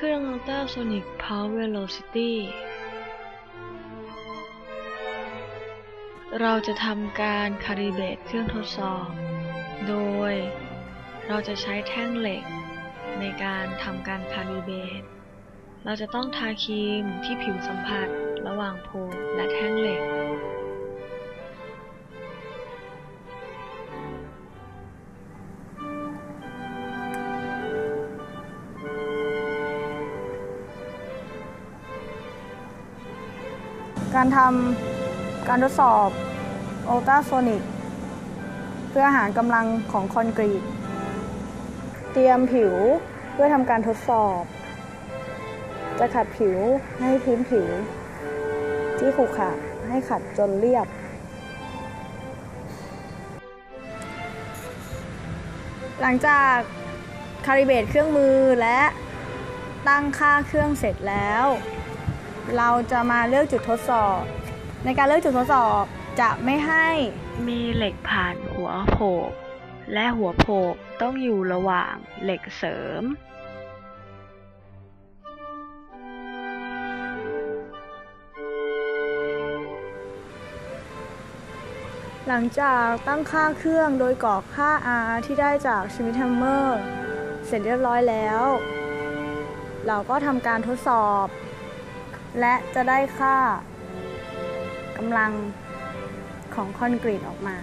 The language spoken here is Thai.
เครื่อง Ultrasonic Power Velocity เราจะทำการคาลิเบรตเครื่องทดสอบ โดย เราจะใช้แท่งเหล็ก ในการทำการคาลิเบรตเราจะต้องทาครีมที่ผิวสัมผัสระหว่างโพลและแท่งเหล็ก การทำการทดสอบโอลตราโซนิกเพื่อหารกำลังของคอนกรีต เตรียมผิวเพื่อทำการทดสอบ จะขัดผิวให้พื้นผิว ที่ขรุขระให้ขัดจนเรียบ หลังจากคาลิเบตเครื่องมือและตั้งค่าเครื่องเสร็จแล้ว เราจะมาเลือกจุดทดสอบ ในการเลือกจุดทดสอบจะไม่ให้มีเหล็กผ่านหัวโผกและหัวโผกต้องอยู่ระหว่างเหล็กเสริม หลังจากตั้งค่าเครื่องโดยกรอกค่า R ที่ได้จากชมิท h มเมอร์ เสร็จเรียบร้อยแล้ว เราก็ทำการทดสอบ และจะได้ค่ากำลังของคอนกรีตออกมา